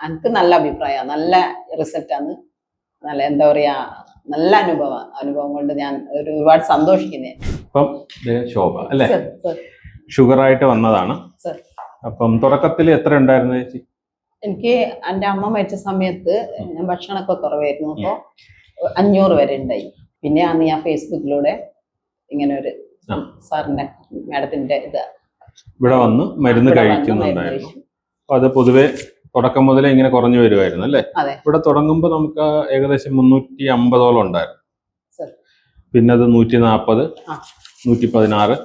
എനിക്ക് നല്ല അഭിപ്രായമാണ് നല്ല റിസൾട്ടാണ് നല്ല എന്താ പറയാ നല്ല അനുഭവം അനുഭവം കൊണ്ട് ഞാൻ ഒരുപാട് സന്തോഷിക്കുന്നേ. അപ്പം ശോഭ അല്ലേ? ഷുഗർ ആയിട്ട് വന്നതാണ്. അപ്പം തുടക്കത്തിൽ എത്ര ഉണ്ടായിരുന്നു ചേച്ചി? എനിക്ക് എന്റെ അമ്മ മരിച്ച സമയത്ത് ഞാൻ ഭക്ഷണമൊക്കെ കുറവായിരുന്നു. അപ്പോൾ അഞ്ഞൂറ് വരെ ഉണ്ടായി. പിന്നെ അന്ന് ഞാൻ ഫേസ്ബുക്കിലൂടെ ഇങ്ങനെ ഒരു സാറിന്റെ മാഡത്തിന്റെ ഇത് ഇവിടെ വന്ന് മരുന്ന് കഴിക്കുന്നുണ്ടായിരുന്നു. അത് പൊതുവെ തുടക്കം മുതലേ ഇങ്ങനെ കുറഞ്ഞു വരുമായിരുന്നു അല്ലേ. ഇവിടെ തുടങ്ങുമ്പോൾ നമുക്ക് ഏകദേശം മുന്നൂറ്റി അമ്പതോളം ഉണ്ടായിരുന്നു. പിന്നെ അത് നൂറ്റി നാൽപ്പത്. നൂറ്റി പതിനാറ്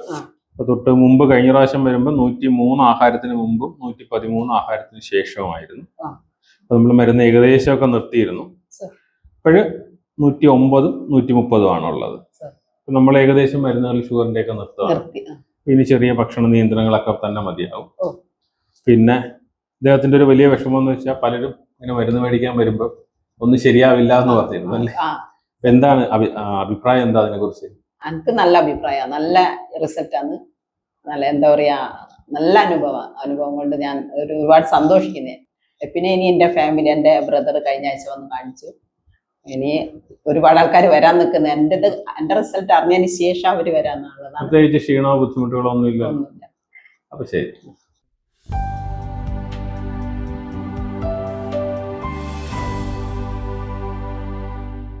തൊട്ട് മുമ്പ് കഴിഞ്ഞ പ്രാവശ്യം വരുമ്പോൾ നൂറ്റി മൂന്ന് ആഹാരത്തിന് മുമ്പും നൂറ്റി പതിമൂന്ന് ആഹാരത്തിന് ശേഷവുമായിരുന്നു. നമ്മൾ മരുന്ന് ഏകദേശമൊക്കെ നിർത്തിയിരുന്നു. ഇപ്പോഴ് നൂറ്റി ഒമ്പതും നൂറ്റി മുപ്പതും ആണുള്ളത് നമ്മൾ ഏകദേശം മരുന്നുകൾ ഷുഗറിന്റെ ഒക്കെ നിർത്തുക ഇനി ചെറിയ ഭക്ഷണ നിയന്ത്രണങ്ങളൊക്കെ തന്നെ മതിയാവും. പിന്നെ ഇദ്ദേഹത്തിന്റെ ഒരു വലിയ വിഷമം എന്ന് വെച്ചാൽ പലരും ഇങ്ങനെ മരുന്ന് മേടിക്കാൻ വരുമ്പോൾ ഒന്നും ശരിയാവില്ല എന്ന് പറഞ്ഞിരുന്നു അല്ലേ? എന്താണ് അഭിപ്രായം എന്താ അതിനെ കുറിച്ച് എനിക്ക് നല്ല അഭിപ്രായമാണ്. നല്ല റിസൾട്ടാണ്. നല്ല എന്താ പറയാ നല്ല അനുഭവം അനുഭവം കൊണ്ട് ഞാൻ ഒരുപാട് സന്തോഷിക്കുന്നേ. പിന്നെ ഇനി എന്റെ ഫാമിലി എന്റെ ബ്രദർ കഴിഞ്ഞ ആഴ്ച വന്ന് കാണിച്ചു. ഇനി ഒരുപാട് ആൾക്കാർ വരാൻ നിൽക്കുന്നത് എന്റെ എന്റെ റിസൾട്ട് അറിഞ്ഞതിന് ശേഷം അവർ വരാന്നുള്ളതാണ് പ്രത്യേകിച്ച് ക്ഷീണമോ ബുദ്ധിമുട്ടുകളോ ഒന്നും ഇല്ല ഒന്നുമില്ല. അപ്പൊ ശരി.